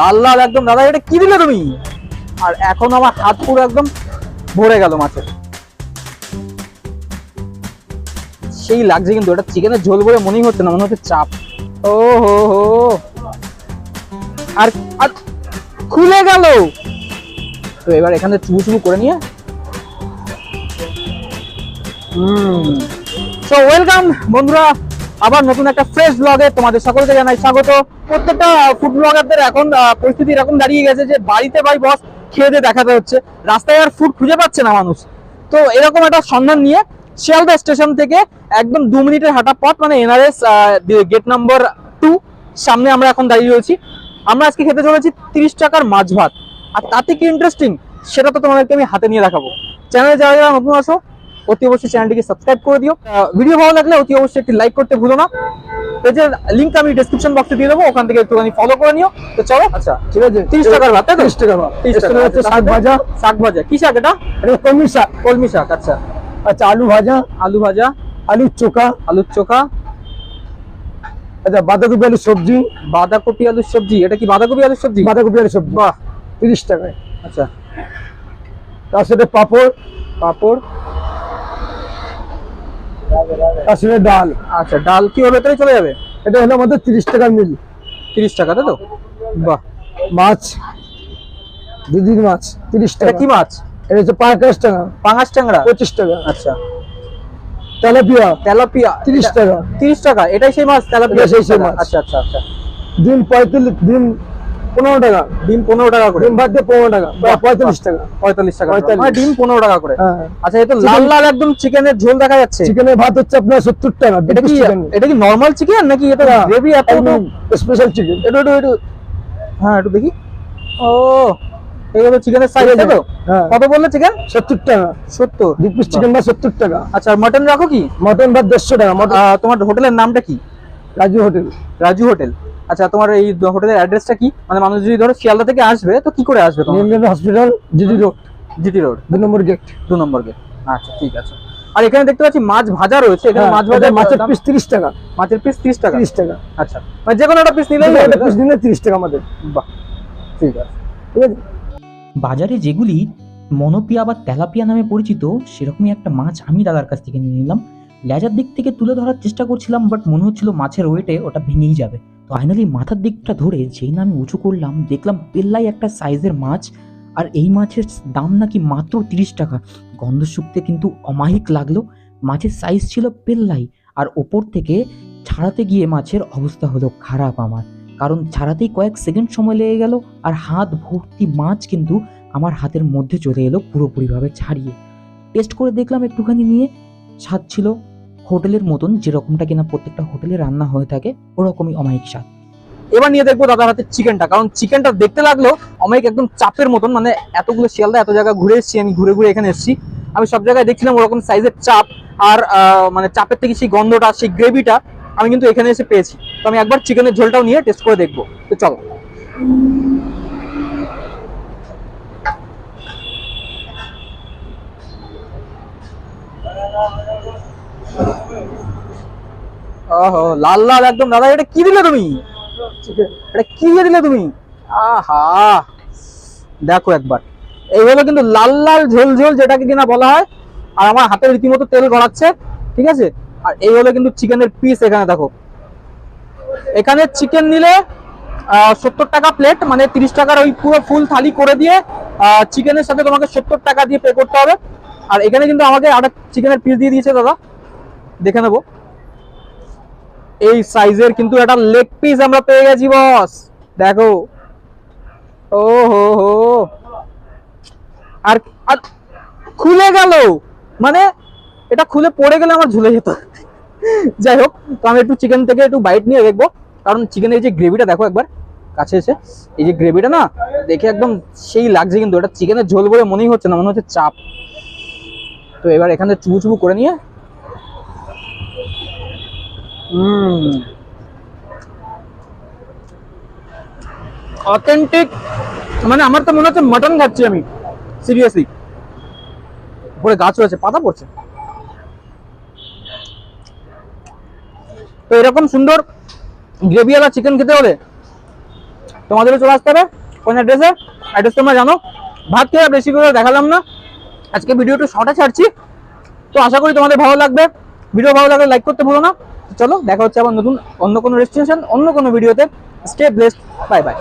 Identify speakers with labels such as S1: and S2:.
S1: লাল লাল একদম, দাদা, এটা কি দিলে তুমি? আর এখন আমার হাত পুরো একদম ভরে গেল মাছের সেই লাগছে কিন্তু, এটা চিকেনের ঝোল বলে মনেই হচ্ছে না, মনে হচ্ছে চাপ। ও হো। হো আর আর খুলে গেল। তো এবার এখানে চুবু চুবু করে নিয়ে। হুম। সো ওয়েলকাম বন্ধুরা। আবার নতুন একটা ফ্রেশ ব্লগে তোমাদের সকলকে জানাই স্বাগত। প্রত্যেকটা ফুড ব্লগারদের এখন পরিস্থিতি এরকম দাঁড়িয়ে গেছে যে বাড়িতে ভাই বস খেয়ে দিয়ে দেখাতে হচ্ছে। রাস্তায় আর ফুড খুঁজে পাচ্ছে না মানুষ। তো এরকম একটা সন্ধান নিয়ে শিয়ালদা স্টেশন থেকে একদম দু মিনিটের হাঁটা পথ মানে এনআরএস গেট নাম্বার টু সামনে আমরা এখন দাঁড়িয়ে রয়েছি। আমরা আজকে খেতে চলেছি তিরিশ টাকার মাছ ভাত। আর তাতে কি ইন্টারেস্টিং সেটা তো তোমাদেরকে আমি হাতে নিয়ে দেখাবো। চ্যানেলে যারা যারা নতুন আসো অতি অবশ্যই চ্যানেলটিকে সাবস্ক্রাইব করে দিও। ভিডিও ভালো লাগলে অতি অবশ্যই একটি লাইক করতে ভুলো না। পেজের লিঙ্ক আমি ডিসক্রিপশন বক্সে দিয়ে দেবো ওখান থেকে একটুখানি ফলো করে নিও। তো চলো আচ্ছা
S2: ঠিক আছে।
S1: তিরিশ টাকার ভাত তাই তো?
S2: তিরিশ টাকা ভাত।
S1: তিরিশ টাকা
S2: হচ্ছে শাক ভাজা।
S1: শাক ভাজা। কি শাক এটা
S2: কলমি শাক।
S1: কলমি শাক আচ্ছা।
S2: আচ্ছা আলু ভাজা।
S1: আলু ভাজা।
S2: আলুর চোখা।
S1: আলুর চোখা।
S2: আচ্ছা বাঁধাকপি আলুর সবজি।
S1: বাঁধাকপি আলুর সবজি। এটা কি বাঁধাকপি আলুর সবজি?
S2: বাঁধাকপি আলুর সবজি।
S1: বাহ।
S2: তিরিশ টাকায়।
S1: আচ্ছা।
S2: তার সাথে পাঁপড়।
S1: পাঁপড়।
S2: সাথে ডাল।
S1: আচ্ছা ডাল কি ভেতরে চলে যাবে?
S2: এটা হলো আমাদের তিরিশ টাকার মিল।
S1: তিরিশ টাকা তাই তো? বাহ।
S2: মাছ দিদির মাছ তিরিশ টাকা।
S1: কি মাছ?
S2: এটা হচ্ছে পাঁচ টাকা
S1: পাঙাশ ট্যাংরা
S2: পঁচিশ টাকা।
S1: আচ্ছা।
S2: তেলাপিয়া।
S1: তেলাপিয়া।
S2: 30 টাকা।
S1: তিরিশ টাকা? এটাই সেই মাছ তেলাপিয়া?
S2: সেই
S1: 30
S2: সেই মাছ।
S1: আচ্ছা আচ্ছা আচ্ছা।
S2: ডিম পঁয়তাল্লিশ ডিম পনেরো টাকা।
S1: ডিম পনেরো টাকা করে।
S2: ডিম ভাত দিয়ে পনেরো টাকা। পঁয়তাল্লিশ টাকা।
S1: পঁয়তাল্লিশ টাকা।
S2: 45
S1: মানে ডিম পনেরো টাকা করে।
S2: হ্যাঁ।
S1: আচ্ছা তো লাল লাল একদম চিকেনের ঝোল দেখা যাচ্ছে।
S2: চিকেনের ভাত হচ্ছে আপনার সত্তর টাকা
S1: এটা কি এটা কি নর্মাল চিকেন নাকি এটা গ্রেভি এত
S2: স্পেশাল চিকেন
S1: একটু একটু একটু। হ্যাঁ একটু দেখি। ও এগুলো চিকেনের সাইজ কত বললে চিকেন
S2: সত্তর টাকা।
S1: সত্তর।
S2: দু পিস চিকেন ভাত সত্তর টাকা।
S1: আচ্ছা মটন রাখো কি?
S2: মটন ভাত দেড়শো টাকা মটন
S1: তোমার হোটেলের নামটা কি?
S2: রাজু হোটেল।
S1: রাজু হোটেল। আচ্ছা তোমার এই হোটেলের অ্যাড্রেসটা কি? মানে মানুষ যদি ধরো শিয়ালদা থেকে আসবে তো কি করে আসবে
S2: hospital GD road.
S1: GT road.
S2: দু নম্বর গেট।
S1: দু নম্বর গেট। আচ্ছা ঠিক আছে। আর এখানে দেখতে পাচ্ছি মাছ ভাজা রয়েছে। এখানে মাছ ভাজা
S2: হ্যাঁ, মাছের পিস তিরিশ টাকা।
S1: মাছের পিস তিরিশ টাকা?
S2: তিরিশ টাকা।
S1: আচ্ছা। মানে যে কোনো একটা পিস নিলেই হবে,
S2: পিস দিলে তিরিশ টাকা আমাদের।
S1: বাহ ঠিক আছে।
S2: ঠিক আছে?
S3: বাজারে যেগুলি মনোপিয়া বা তেলাপিয়া নামে পরিচিত সেরকমই একটা মাছ আমি দাদার কাছ থেকে নিয়ে নিলাম। লেজার দিক থেকে তুলে ধরার চেষ্টা করছিলাম বাট মনে হচ্ছিল মাছের ওয়েটে ওটা ভেঙেই যাবে। ফাইনালি মাথার দিকটা ধরে যেই না আমি উঁচু করলাম, দেখলাম পেল্লাই একটা সাইজের মাছ, আর এই মাছের দাম নাকি মাত্র তিরিশ টাকা। গন্ধ শুকতে কিন্তু অমাহিক লাগল। মাছের সাইজ ছিল পেল্লাই আর ওপর থেকে ছাড়াতে গিয়ে মাছের অবস্থা হলো খারাপ আমার। কারণ ছাড়াতেই কয়েক সেকেন্ড সময় লেগে গেল, আর হাত ভর্তি মাছ কিন্তু আমার হাতের মধ্যে চলে এলো পুরোপুরিভাবে ছাড়িয়ে। টেস্ট করে দেখলাম একটুখানি নিয়ে, স্বাদ ছিল হোটেলের মতন যেরকমটা কিনা প্রত্যেকটা হোটেলে রান্না হয়ে থাকে, ওরকমই অমায়িক স্বাদ।
S1: এবার নিয়ে দেখব দাদার হাতে চিকেনটা কারণ চিকেনটা দেখতে লাগল অনেক একদম চাপের মতন মানে এতগুলো শিয়ালদা, এত জায়গা ঘুরে এসেছি, আমি ঘুরে ঘুরে এখানে এসেছি। আমি সব জায়গায় দেখছিলাম ওরকম সাইজের চাপ, আর মানে চাপের থেকে সেই গন্ধটা, সেই গ্রেভিটা আমি কিন্তু এখানে এসে পেয়েছি। তো আমি একবার চিকেনের ঝোলটাও নিয়ে টেস্ট করে দেখব। তো চলো। ওহো, লাল লাল একদম, দাদা, এটা কি দিলে তুমি? এটা কি দিলে তুমি? আহা। দেখো একবার। এই হলো কিন্তু লাল লাল ঝোল ঝোল, যেটাকে কিনা বলা হয়। আর আমার হাতে রীতিমতো তেল গড়াচ্ছে, ঠিক আছে? আর এই হলো কিন্তু চিকেনের পিস এখানে, দেখো। এখানে চিকেন নিলে সত্তর টাকা প্লেট মানে তিরিশ টাকার ওই পুরো ফুল থালি করে দিয়ে চিকেনের সাথে তোমাকে সত্তর টাকা দিয়ে পে করতে হবে। আর এখানে কিন্তু আমাকে আরেক চিকেনের পিস দিয়ে দিয়েছে, দাদা। দেখে নেব। এই সাইজের কিন্তু একটা লেগ পিস আমরা পেয়ে গেছি বস দেখো। ও হো। হো আর খুলে গেল। মানে এটা খুলে পড়ে গেলে আমার ঝুলে যেত। যাই হোক, তো আমি একটু চিকেন থেকে একটু বাইট নিয়ে দেখব। কারণ চিকেনের যে গ্রেভিটা দেখো একবার, কাছে এসে। এই যে গ্রেভিটা না, দেখে একদম সেই লাগছে কিন্তু। এটা চিকেনের ঝোল বলে মনেই হচ্ছে না, মনে হচ্ছে চাপ। তো এবার এখানে চুবু চুবু করে নিয়ে অথেন্টিক মানে আমার তো মনে হচ্ছে মটন খাচ্ছি আমি সিরিয়াসলি উপরে গাছ রয়েছে, পাতা পড়ছে। তো এরকম সুন্দর গ্রেভিওয়ালা চিকেন খেতে হলে তোমাদেরও চলে আসতে হবে কোন অ্যাড্রেসে অ্যাড্রেস তোমরা জানো। ভাত খেয়ে বেশি করে দেখালাম না। আজকে ভিডিও একটু শর্টে ছাড়ছি। তো আশা করি তোমাদের ভালো লাগবে। ভিডিও ভালো লাগলে লাইক করতে ভুলো না। চলো, দেখা হচ্ছে আবার নতুন অন্য কোনো রেস্টুরেশন অন্য কোনো ভিডিওতে স্টে ব্লেসড বাই বাই